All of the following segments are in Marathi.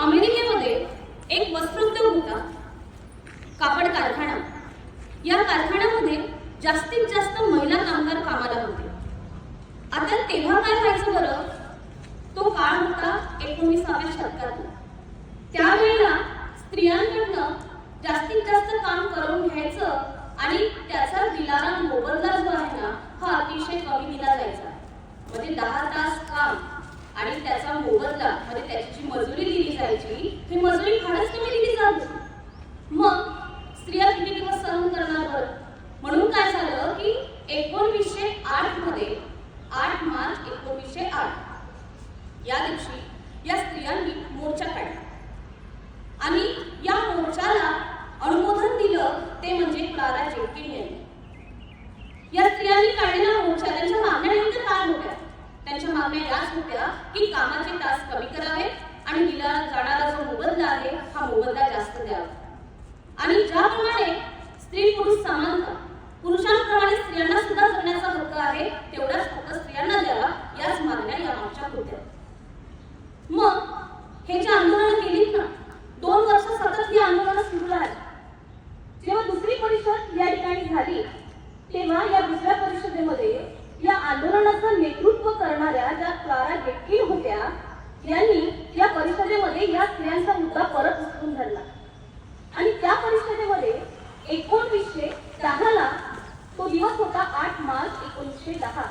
अमेरिकेमध्ये एक वस्त्रोद्योग होता कापड कारखाना. या कारखान्यामध्ये जास्तीत जास्त महिला कामगार कामाला होते. आता तेव्हा काय व्हायचं बरं? तो काळ होता एकोणीसाव्या शतकात त्यावेळेला स्त्रियांकडनं जास्तीत जास्त काम करून घ्यायचं आणि त्याचा दिलारा मोबदला जो आहे ना हा अतिशय कमी दिला जायचा. म्हणजे दहा तास काम. आणि त्याचा मोबदला म्हणजे त्याची जी मजुरी दिली जायची ही मजुरी फारच कमी दिली जात होती मग स्त्रिया किती दिवस सहन करणार बरं म्हणून काय झालं की एकोणवीसशे आठमध्ये आठ मार्च एकोणीसशे आठ या दिवशी या स्त्रियांनी मोर्चा काढला आणि या मोर्चाला अनुमोदन दिलं ते म्हणजे क्लारा जेटकिन यांनी या स्त्रियांनी काढलेला मोर्चा त्यांच्या मागण्या नेमक्या काय होत्या त्यांच्या मागण्या याच होत्या की कामाचे तास कमी करावे आणि दिला जाणारा जो मोबदला आहे हा मोबदला जास्त द्यावा आणि ज्याप्रमाणे स्त्री पुरुष समानता पुरुषांप्रमाणे स्त्रियांना सुद्धा जगण्याचा हक्क आहे तेवढाच हक्क स्त्रियांना द्यावा याच मागण्या या मागच्या होत्या मग हे जे आंदोलन केली ना दोन वर्ष सतत ही आंदोलन सुरू राहिली. जेव्हा दुसरी परिषद या ठिकाणी झाली तेव्हा या दुसऱ्या परिषदेमध्ये या आंदोलनाचं नेतृत्व करणाऱ्या ज्या क्लारा गेटकी होत्या यांनी या परिषदेमध्ये या स्त्रियांचा मुद्दा परत उचलून धरला. आणि त्या परिषदेमध्ये एकोणवीसशे दहाला तो दिवस होता आठ मार्च एकोणीसशे दहा.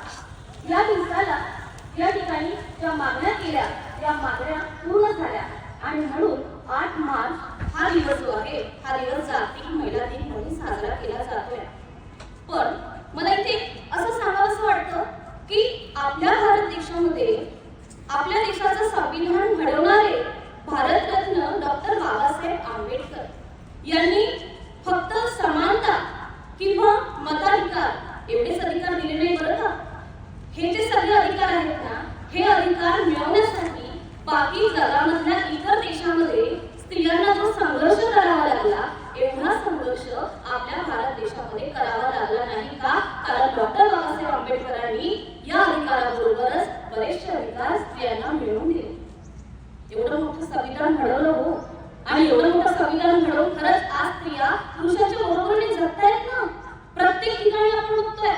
या दिवसाला या ठिकाणी ज्या मागण्या केल्या त्या मागण्या पूर्ण झाल्या. आणि म्हणून आठ मार्च हा दिवस जो आहे हा दिवस जागतिक महिला दिन म्हणून साजरा केला जातोय. पण मला इथे असं सांगावंसं वाटतं की आपल्या भारत देशामध्ये आपल्या देशाचं संविधान घडवणारे भारतरत्न डॉक्टर बाबासाहेब आंबेडकर यांनी फक्त समानता किंवा मताधिकार एवढेच अधिकार दिले नाही बरं का? हे जे सगळे अधिकार आहेत ना हे अधिकार मिळवण्यासाठी बाकी जगामधल्या इतर देशामध्ये स्त्रियांना जो संघर्ष करावा लागला एवढा संघर्ष आपल्या भारत देशामध्ये करावा लागला नाही का? कारण डॉक्टर बाबासाहेब आंबेडकरांनी या अधिकाराबरोबरच बरेचसे अधिकार स्त्रियांना मिळवून दिले. एवढं मोठं संविधान घडवलं हो. आणि एवढं मोठं संविधान घडवून खरंच आज स्त्रिया पुरुषांच्या बरोबरीने जगतायत ना? प्रत्येक ठिकाणी आपण बघतोय.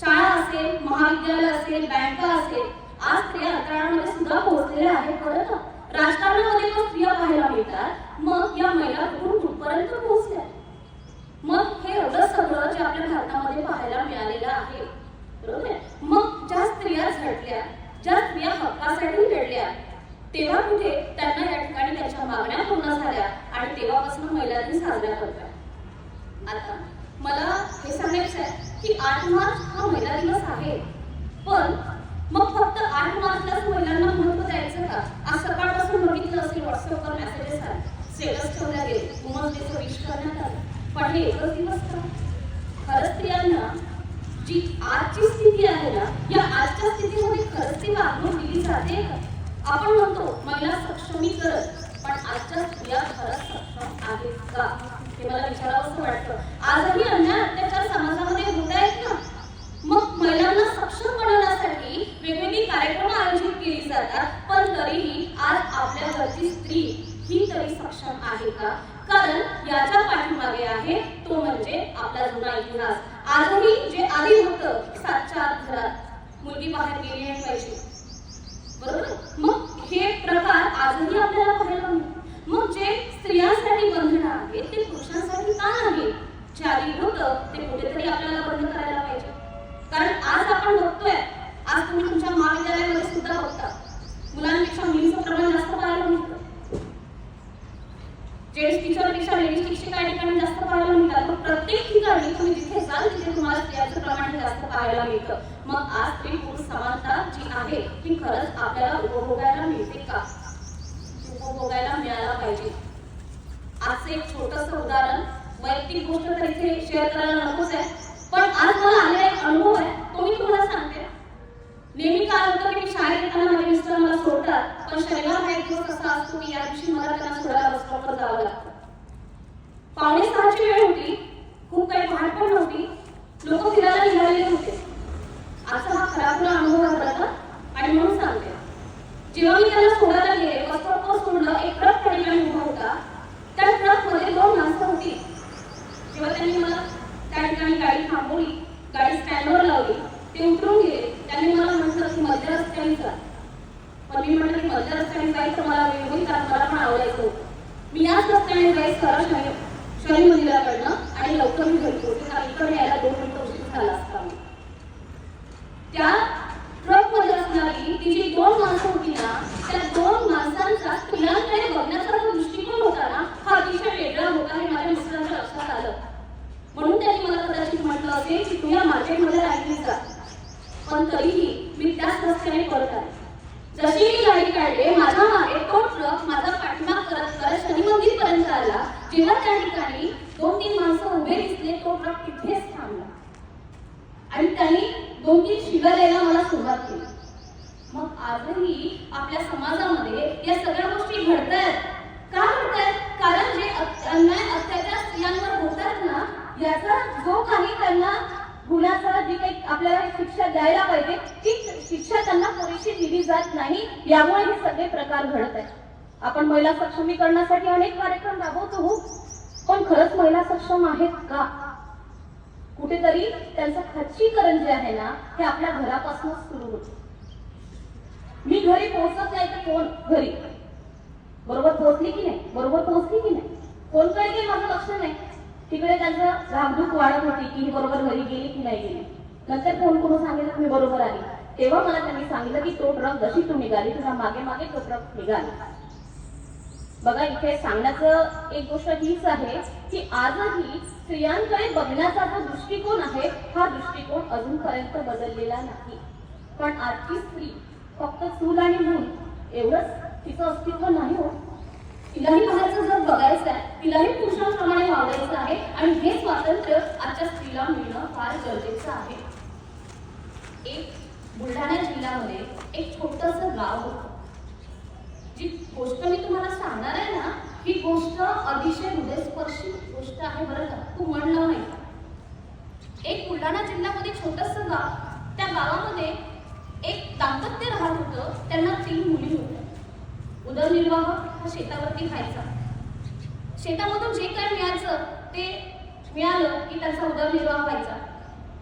शाळा असेल महाविद्यालय असेल बँका असेल आज स्त्रिया अंतराळामध्ये सुद्धा पोहोचलेल्या आहेत बरं का? राजकारणामध्ये पण स्त्रिया पाहायला मिळतात. मग या महिला कुठून कुठपर्यंत पोहोचल्या? मग हे एवढं सगळं जे आपल्या भारतामध्ये पाहायला मिळालेलं आहे बरोबर? मग ज्या स्त्रिया झटल्या ज्या स्त्रिया हक्कासाठी लढल्या तेव्हा कुठे त्यांना या ठिकाणी त्यांच्या मागण्या पूर्ण झाल्या आणि तेव्हापासून महिला दिन साजरा करतात. आता मला हे सांगायचं आहे की आठ मार्च हा महिला दिवस आहे. पण मग फक्त आठ मार्चलाच महिलांना महत्त्व द्यायचं का? आज सकाळपासून बघितलं असेल व्हॉट्सअपवर मेसेजेस आले. स्टेटस ठेवल्या गेले वुमन्स डेचं विश करण्यात आलं. पण हे एकच दिवस का? खरंच स्त्रियांना जी आजची स्थिती आहे ना या आजच्या स्थितीमध्ये खरंच ती वागणूक दिली जाते का? आपण म्हणतो महिला सक्षमीकरण पण आजच्या स्त्रिया खरंच सक्षम आहेत का? हे मला विचारावंसं वाटतं. आजही अन्याय अत्याचार समाजामध्ये होत आहेत ना? मग महिलांना सक्षम बनवण्यासाठी वेगवेगळी कार्यक्रम आयोजित केली जातात पण तरीही आज आपल्या घरची स्त्री ही तरी सक्षम आहे का? कारण याच्या पाठीमागे आहे तो म्हणजे आपला जुना इतिहास. आजही जे आधी होतं सातच्या आत घरात. मुलगी बाहेर गेली पाहिजे बरोबर? मग हे प्रकार आजही आपल्याला पाहायला मिळतात मग जे स्त्रियांसाठी बंधन आहेत ते पुरुषांसाठी का नाही? चारी आधी ते कुठेतरी आपल्याला बंद करायला पाहिजे. कारण आज आपण बघतोय आज तुम्ही तुमच्या महाविद्यालयामध्ये सुद्धा बघता. मुलांपेक्षा मुली प्रमाण जास्त पाहायला मिळतं जेंट्स टीचरपेक्षा लेडीज टीचर काही ठिकाणी जास्त पाहायला मिळतात. मग प्रत्येक ठिकाणी तुम्ही जिथे जाल तिथे तुम्हाला स्त्रियांचं प्रमाण जास्त पाहायला मिळतं. मग आज स्त्री पुरुष समानता जी आहे ती खरंच आपल्याला उपभोगायला मिळते का? उपभोगायला मिळायला पाहिजे. आजचं एक छोटस उदाहरण वैयक्तिक गोष्ट तर इथे शेअर करायला नकोच आहे पण आज मला आलेला एक अनुभव आहे. तो मी तुम्हाला सांगते. नेहमी काय होतं की मी शाळेत येताना माझे मिस्टर मला सोडतात. पण शनिवार हा एक दिवस असा असतो की या दिवशी मला त्यांना सोडायला बस जावं लागतं. पावणे सहाची वेळ होती खूप काही पहाट पण नव्हती. लोक फिरायला निघालेले होते. असा हा खराब अनुभव झाला का आणि म्हणून सांगते. जेव्हा मी त्याला सोडायला गेले बस सोडलं एक ट्रक त्या ठिकाणी उभा होता. त्या ट्रकमध्ये दोन माणसं होती. जेव्हा त्यांनी मला त्या ठिकाणी गाडी थांबवली गाडी स्टँडवर लावली ते उतरून गेले. त्यांनी मला म्हटलं की मध्य रस्त्याने जा. पण मी म्हटलं की मधल्या रस्त्याने जायचं मला वेळ होईल कारण मला पण आवडायचं मी याच रस्त्याने जायचं खरं शनी शनी मंदिराकडनं आणि लवकर मी घरी पोहोचले कारण इकडे यायला दोन मिनिटं उशीर झाला असता त्या ट्रकमध्ये असणारी ती जी दोन माणसं होती ना त्या दोन माणसांचा स्त्रियांकडे बघण्याचा जो दृष्टिकोन होता ना हा अतिशय वेगळा होता हे माझ्या मिस्टरांच्या लक्षात आलं. म्हणून त्यांनी मला कदाचित म्हटलं असेल की तू या मार्केटमध्ये राहिली जा. पण तरीही मी त्याच रस्त्याने परत आले. जशी मी गाडी काढले माझा मागे तो ट्रक माझा पाठीमाग करत करत शनी मंदिर पर्यंत आला जेव्हा त्या ठिकाणी दोन तीन माणसं उभे दिसले तो ट्रक तिथेच थांबला. आणि त्यांनी दोन तीन शिव्या द्यायला मला सुरुवात केली. मग आजही आपल्या समाजामध्ये या सगळ्या गोष्टी घडतायत. का घडतायत? कारण जे अन्याय अत्याचार स्त्रियांवर होतात ना याचा जो काही त्यांना गुन्ह्याचा जी काही आपल्याला शिक्षा द्यायला पाहिजे ती शिक्षा त्यांना पुरेशी दिली जात नाही. यामुळे हे सगळे प्रकार घडत आहेत. आपण महिला सक्षमीकरणासाठी अनेक कार्यक्रम राबवतो हो. पण खरंच महिला सक्षम आहेत का? कुठेतरी त्यांचं खच्चीकरण जे आहे ना हे आपल्या घरापासूनच सुरू होते. मी घरी पोहोचत नाही तर कोण घरी? बरोबर पोहोचली की नाही? बरोबर पोहोचली की नाही? कोण काही माझं लक्ष नाही. तिकडे त्यांचं धाकधूक वाढत होती की ही बरोबर घरी गेली की नाही गेली. नंतर फोन करून सांगितलं मी बरोबर आली तेव्हा मला त्यांनी सांगितलं की तो ट्रक जशी तू निघाली तुझ्या मागे मागे तो ट्रक निघाला. बघा इथे सांगण्याचं एक गोष्ट हीच आहे की आजही स्त्रियांकडे बघण्याचा जो दृष्टिकोन आहे हा दृष्टिकोन अजूनपर्यंत बदललेला नाही. पण आजची स्त्री फक्त चूल आणि मूल एवढंच तिचं अस्तित्व नाही होत तिलाही बाहेरचं जग बघायचं आहे तिलाही पुरुषांप्रमाणे वागायचं आहे आणि हे स्वातंत्र्य आजच्या स्त्रीला मिळणं फार गरजेचं आहे. एक बुलढाणा जिल्ह्यामध्ये एक छोटस गाव होतं. जी गोष्ट मी तुम्हाला सांगणार आहे ना ही गोष्ट अतिशय हृदयस्पर्शी गोष्ट आहे बरं का तू म्हणलं नाही एक बुलढाणा जिल्ह्यामध्ये छोटस गाव त्या गावामध्ये एक दाम्पत्य राहत होतं त्यांना तीन मुली होत्या उदरनिर्वाह हा शेतावरती व्हायचा. शेतामधून जे काय मिळायचं ते मिळालं की त्याचा उदरनिर्वाह व्हायचा.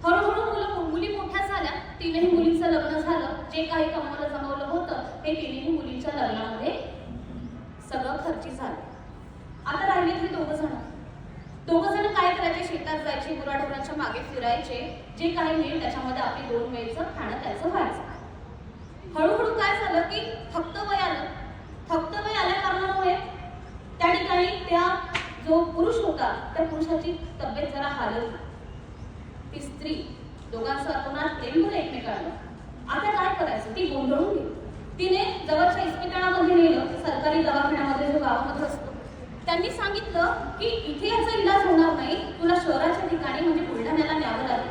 हळूहळू मुलं मुली मोठ्या झाल्या तिनेही मुलींचं लग्न झालं. जे काही कमवलं जमवलं होतं ते तिनेही मुलींच्या लग्नामध्ये सगळं खर्ची झालं. आता राहिले ते दोघं जण. दोघं जण काय करायचे? शेतात जायचे गुराढोरांच्या मागे फिरायचे. जे काही मिळेल त्याच्यामध्ये आपली दोन वेळचं खाणं त्याचं व्हायचं. हळूहळू काय झालं की फक्त वयानं फक्त थक्त वय आल्या कारणामुळे त्या ठिकाणी त्या जो पुरुष होता त्या पुरुषाची तब्येत जरा हालत ती स्त्री दोघांचं अतोनात प्रेम होतं एकमेकांना आता काय करायचं? ती गोंधळून गेली. तिने जवळच्या इस्पितळामध्ये नेलं सरकारी दवाखान्यामध्ये जो गावामध्ये असतो. त्यांनी सांगितलं की इथे याचा इलाज होणार नाही तुला शहराच्या ठिकाणी म्हणजे बुलढाण्याला न्यावं लागेल.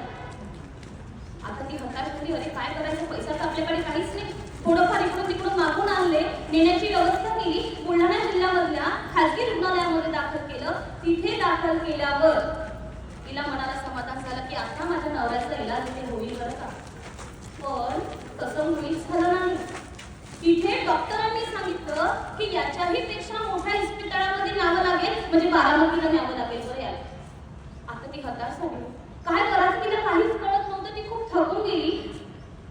आता ती हताश झाली अरे काय करायचं? पैसा तर आपल्याकडे काहीच नाही. थोडंफार इकडून तिकडून मागून आणले. नेण्याची व्यवस्था केली. बुलढाणा जिल्ह्यामधल्या खाजगी रुग्णालयामध्ये दाखल केलं. तिथे दाखल केल्यावर तिला मनाला समाधान झालं की आता माझ्या नवऱ्याचा इलाज इथे होईल बरं का. पण तसं मुळीच झालं नाही. तिथे डॉक्टरांनी सांगितलं की याच्याही पेक्षा मोठ्या इस्पितळामध्ये न्यावं लागेल. म्हणजे बारामतीला न्यावं लागेल बरं याला. आता ती हताश झाली. काय करायचं तिला काहीच कळत नव्हतं. ती खूप थकून गेली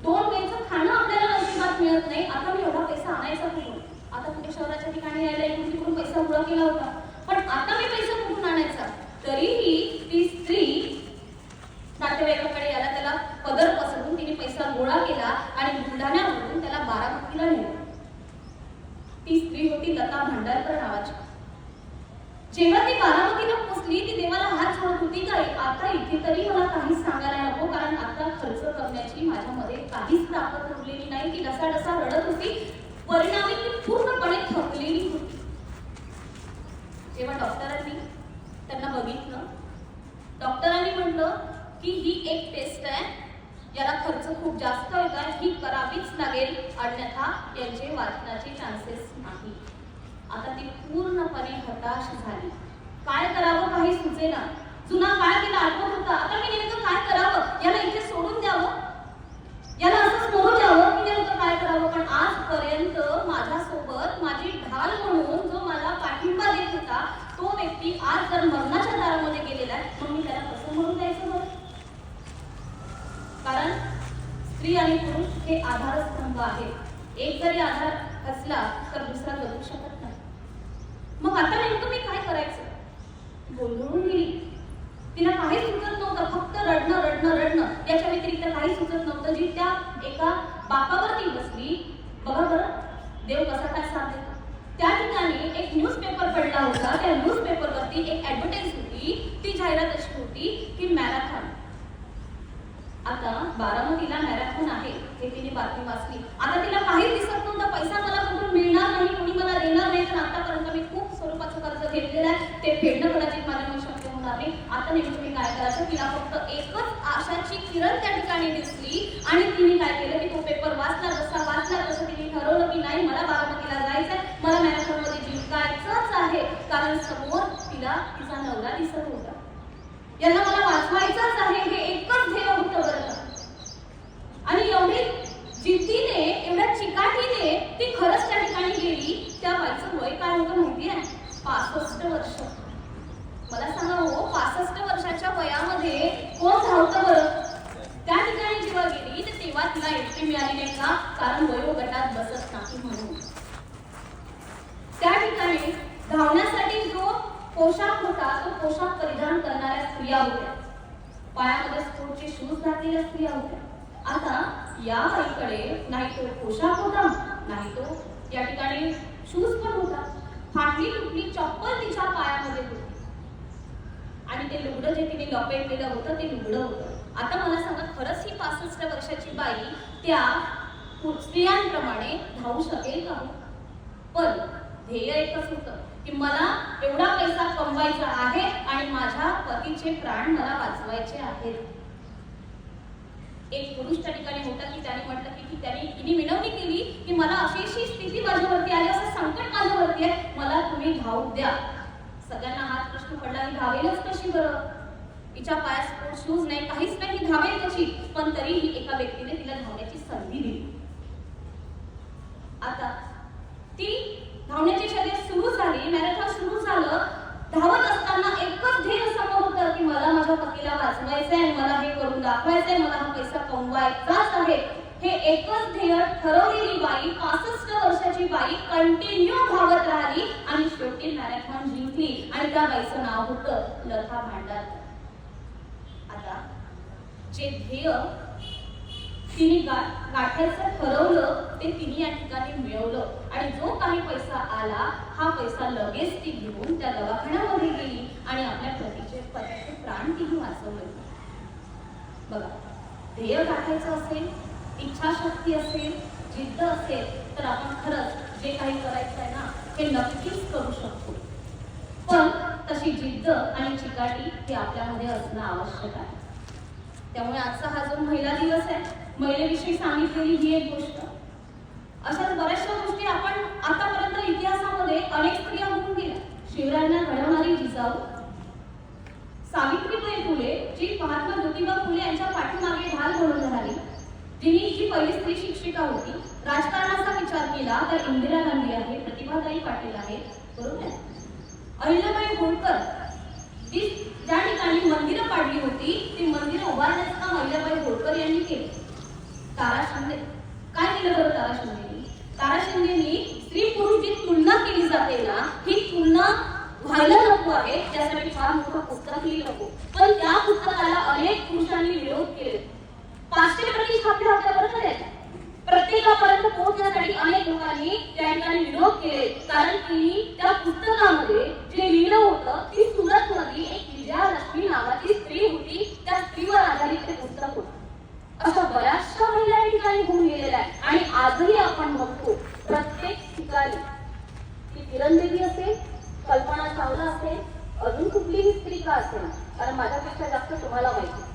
दोन वेळचं खाणं आपल्याला नशिबात मिळत नाही. आता मी एवढा पैसा आणायचा कुठून आता कुठे शहराच्या ठिकाणी यायला इकडून तिकडून पैसा गोळा केला होता. पण आता मी पैसा कुठून आणायचा? तरीही ती स्त्री नातेवाईकाकडे याला त्याला पदर पसरून तिने पैसा गोळा केला आणि बुलढाण्यावरून त्याला बारामतीला नेलं. ती स्त्री होती लता भांडारकर नावाची. जेव्हा ती बारामतीला पोचली ती देवाला हात म्हणत होती का आता इथे तरी मला काहीच सांगायला नको कारण आता खर्च करण्याची माझ्यामध्ये काहीच ताकद उरलेली नाही. ती डसाडसा रडत होती. परिणामी ती पूर्णपणे थकलेली होती. जेव्हा डॉक्टरांनी त्यांना बघितलं डॉक्टरांनी म्हटलं की ही एक टेस्ट आहे याला खर्च खूप जास्त होता ही करावीच लागेल अन्यथा यांचे वाचण्याचे चान्सेस नाही. आता ती पूर्णपणे हताश झाली. काय करावं काही सुचेना. जुना काळ तिला आठवत होता. आता मी नेमकं काय करावं? याला इथे सोडून द्यावं? याला असं स्मोर द्यावं मी नेमकं काय करावं? पण आजपर्यंत माझ्यासोबत माझी ढाल म्हणून जो मला पाठिंबा देत होता तो व्यक्ती आज जर मरणाच्या दारामध्ये गेलेला आहे मग मी त्याला कसं म्हणून द्यायचं बरं? कारण स्त्री आणि पुरुष हे आधारस्तंभ आहे. एक जरी आधार असला तर दुसरा जगू शकत नाही. मग आता नेमकं मी काय करायचं? गोंधळून गेली. तिला काही सुचत नव्हतं. फक्त रडणं रडणं रडणं. याच्या व्यतिरिक्त काही सुचत नव्हतं. जी त्या एका बापावरती बसली. बघा बरं. देव कसा काय साथ देतो त्या ठिकाणी एक न्यूजपेपर पडला होता. त्या न्यूजपेपरवरती एक ऍडव्हर्टाईज होती. ती जाहिरात अशी होती की मॅरेथॉन आता बारामतीला मॅरेथॉन आहे. हे तिने बातमी वाचली. आता तिला काही दिसत नव्हतं. पैसा मला कुठून मिळेल नाही कोणी मला देणार नाही कारण आतापर्यंत मी खूप स्वरूपाचं कर्ज घेतलेलं आहे ते कदाचित माझ्यामुळे शक्य होणार नाही आता नेमकं मी काय करायचं? तिला फक्त एकच आशाची किरण त्या ठिकाणी दिसली आणि तिने काय केलं? की तो पेपर वाचला जसा वाचला तसं तिने ठरवलं की नाही मला बारामतीला जायचंय. मला मॅरेथॉनमध्ये जिंकायचंच आहे. कारण समोर तिला तिचा नवरा दिसत होता. यांना मला वाचवायचंच आहे. हे एकच ध्येय होतं बरं आणि एवढी जिद्दीने एवढ्या चिकाटीने ती खरंच त्या ठिकाणी गेली. त्या बाईचं वय काय होतं माहिती आहे पासष्ट वर्ष. मला सांगा हो पासष्ट वर्षाच्या वयामध्ये कोण धावतं बरं? त्या ठिकाणी जेव्हा गेली तर तेव्हा तिला एसटी मिळाली नाही का? कारण वयोगटात बसत नाही म्हणून. त्या ठिकाणी धावण्यासाठी जो पोशाख होता तो पोशाख परिधान करणाऱ्या स्त्रिया होत्या. पायामध्ये स्पोर्टचे शूज घातलेल्या स्त्रिया होत्या. आता या बाईकडे नाही तो पोशाख होता नाही तो या ठिकाणी शूज पण होता. फाटली तुटली चप्पल तिच्या पायामध्ये होती. आणि जे तिने लपेटलेलं होतं ते लुगडं होतं. आता मला सांगा खरंच ही पासष्ट वर्षाची बाई त्या स्त्रियांप्रमाणे धावू शकेल का? पण ध्येय एकच होतं की मला एवढा पैसा कमवायचा आहे आणि माझ्या पतीचे प्राण मला वाचवायचे आहेत. एक पुरुष त्या ठिकाणी होता की त्याने म्हटलं की की त्याने तिने विनवणी केली की मला अशी अशी स्थिती माझ्यावरती आली असं संकट माझ्यावरती आहे. मला तुम्ही धावू द्या. सगळ्यांना हाच प्रश्न पडला की धावेलच कशी बरं? तिच्या पायात स्पोर्ट शूज नाही काहीच नाही धावे धावेल कशी? पण तरीही एका व्यक्तीने तिला धावण्याची संधी दिली. आता ती धावण्याची शर्यत सुरू झाली मॅरेथॉन सुरू झालं धावत असताना एकच ध्येय समोर होतं की मला माझ्या पतीला वाचवायचंय मला हे करून दाखवायचंय मला हा पैसा कमवायचाच आहे. हे एकच ध्येय ठरवलेली बाई पासष्ट वर्षाची बाई कंटिन्यू धावत राहिली आणि शेवटी मॅरेथॉन जिंकली आणि त्या बाईचं नाव होतं लता भांडारकर जे ध्येय तिने गाठायचं ठरवलं ते तिने या ठिकाणी मिळवलं. आणि जो काही पैसा आला हा पैसा लगेच ती घेऊन त्या दवाखान्यामध्ये गेली आणि आपल्या पतीचे पतीचे प्राण तिने वाचवले. बघा ध्येय गाठायचं असेल इच्छाशक्ती असेल जिद्द असेल तर आपण खरंच जे काही करायचं आहे ना हे नक्कीच करू शकतो. पण तशी जिद्द आणि चिकाटी ही आपल्यामध्ये असणं आवश्यक आहे. त्यामुळे आजचा हा जो महिला दिवस आहे महिलेविषयी सांगितलेली ही एक गोष्ट. अशाच बऱ्याचशा गोष्टी आपण आतापर्यंत इतिहासामध्ये अनेक स्त्रिया होऊन गेल्या. शिवरायांना घडवणारी जिजाऊ सावित्रीबाई फुले जी महात्मा ज्योतिबा फुले यांच्या पाठीमागे ढाल म्हणून राहिली तिने जी पहिली स्त्री शिक्षिका होती. राजकारणाचा विचार केला तर इंदिरा गांधी आहे प्रतिभाताई पाटील आहे बरोबर? अहिल्याबाई होळकर ज्या ठिकाणी मंदिरं पाडली होती ती मंदिरं उभारण्याचं काम अहिल्याबाई होळकर यांनी केलं. तारा शिंदे काय केलं बरं तारा शिंदेनी तारा शिंदेनी स्त्री पुरुष जी तुलना केली जाते ना ही तुलना व्हायला नको आहे त्यासाठी फार मोठं पुस्तक लिहिलं नको. पण त्या पुस्तकाला अनेक पुरुषांनी विरोध केले. पाचशे प्रति छापल्या बरोबर आहे प्रत्येकापर्यंत पोहोचण्यासाठी अनेक लोकांनी त्या ठिकाणी विरोध केले. कारण की त्या पुस्तकामध्ये जे लिहिलं होतं ती सुरत मधली एक विजयालक्ष्मी नावाची स्त्री होती त्या स्त्रीवर आधारित ते पुस्तक होतं अशा बऱ्याचशा महिला या ठिकाणी होऊन गेलेला आहे. आणि आजही आपण बघतो प्रत्येक ठिकाणी ती तिरंदेवी असेल कल्पना चावला असेल अजून कुठलीही स्त्री का असेल कारण माझ्यापेक्षा जास्त तुम्हाला माहिती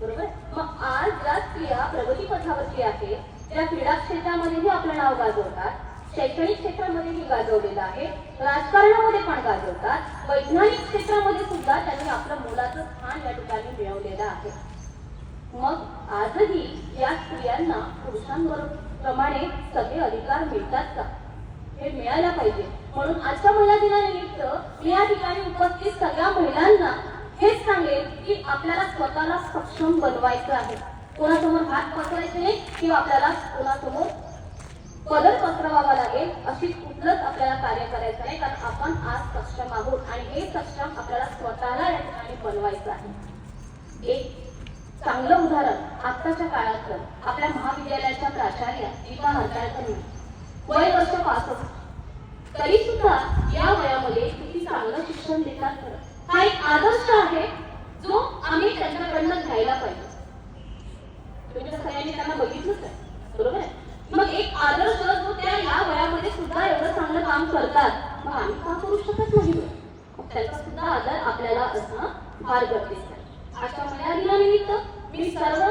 बरोबर? मग आज ज्या स्त्रिया प्रगती पथावरती आहेत त्या क्रीडा क्षेत्रामध्येही आपलं नाव गाजवतात शैक्षणिक क्षेत्रामध्येही गाजवलेलं आहे राजकारणामध्ये पण गाजवतात वैज्ञानिक क्षेत्रामध्ये सुद्धा त्यांनी आपलं मोलाचं स्थान या ठिकाणी मिळवलेलं आहे. मग आजही या स्त्रियांना पुरुषांप्रमाणे सगळे अधिकार मिळतात का? हे मिळायला पाहिजे. म्हणून आजच्या महिला दिनानिमित्त मी या ठिकाणी उपस्थित सगळ्या महिलांना हेच सांगेल की आपल्याला स्वतःला सक्षम बनवायचं आहे. कोणासमोर हात पसरायचे नाही किंवा आपल्याला कोणासमोर पदर पसरवावा लागेल अशी कुठलंच आपल्याला कार्य करायचं नाही. कारण आपण आज सक्षम आहोत आणि हे सक्षम आपल्याला स्वतःला या ठिकाणी बनवायचं आहे. एक चांगलं उदाहरण आत्ताच्या काळातलं. आपल्या महाविद्यालयाच्या प्राचार्य दीपा हरकाळकर वय वर्ष पासष्ट तरी सुद्धा या वयामध्ये किती चांगलं शिक्षण देतात खरं? हा एक आदर्श आहे जो आम्ही त्यांच्याकडनं घ्यायला पाहिजे. सगळ्यांनी त्यांना बघितलंच आहे. बरोबर आहे? मग एक आदर्श जो त्या या वयामध्ये सुद्धा एवढं चांगलं काम करतात मग आम्ही का करू शकत नाही त्याचा सुद्धा आदर आपल्याला असणं फार गरजेचं आहे. अशा महिला दिनानिमित्त मी सर्व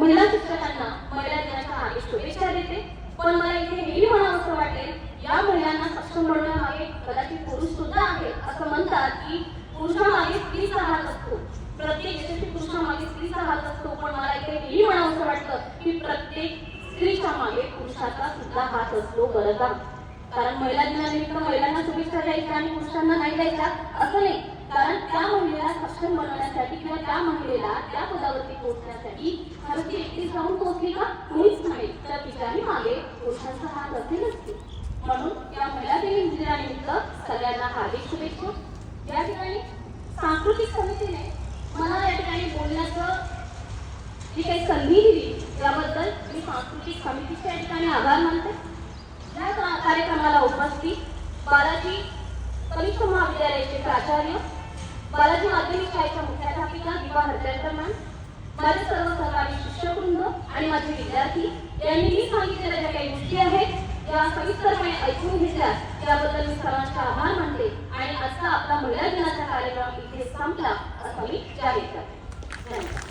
महिला शिक्षकांना महिला दिनाच्या हार्दिक शुभेच्छा देते. पण मला इथे हेही म्हणावं असं वाटेल या महिलांना सक्षम बनवण्यामागे कदाचित पुरुष सुद्धा आहे. असं म्हणतात की पुरुषामागे स्त्रीचा हात असतो. प्रत्येक यशस्वी पुरुषामागे स्त्रीचा हात असतो. पण मला इथे हेही म्हणावं असं वाटतं की प्रत्येक स्त्रीच्या मागे पुरुषाचा सुद्धा हात असतो बरं का? कारण महिला दिनानिमित्त महिलांना शुभेच्छा द्यायच्या आणि पुरुषांना नाही द्यायच्या असं नाही. कारण त्या महिलेला सक्षम बनवण्यासाठी किंवा त्या महिलेला त्या पदावरती पोहोचण्यासाठी खरं ती एकटी जाऊन पोहोचली का? कोणीच नाही. तर तिच्याही मागे पुरुषांचा हात असेल असते म्हणून या महिला देवी दिनानिमित्त सगळ्यांना हार्दिक शुभेच्छा. या ठिकाणी सांस्कृतिक समितीने मला या ठिकाणी बोलण्याचं जी काही संधी दिली त्याबद्दल मी सांस्कृतिक समितीच्या ठिकाणी आभार मानते. या कार्यक्रमाला उपस्थित बालाजी कनिष्ठ महाविद्यालयाचे प्राचार्य बालाजी माध्यमिक शाळेच्या मुख्याध्यापिका दिवा हरदळकर मॅम माझे सर्व सहकारी शिक्षकवृंद आणि माझे विद्यार्थी यांनी मी सांगितलेल्या ज्या काही गोष्टी आहेत या सविस्तरपणे ऐकून घेतल्या त्याबद्दल मी सर्वांचे आभार मानते आणि आजचा आपला महिला दिनाचा कार्यक्रम इथे संपला असं मी जाहीर करते.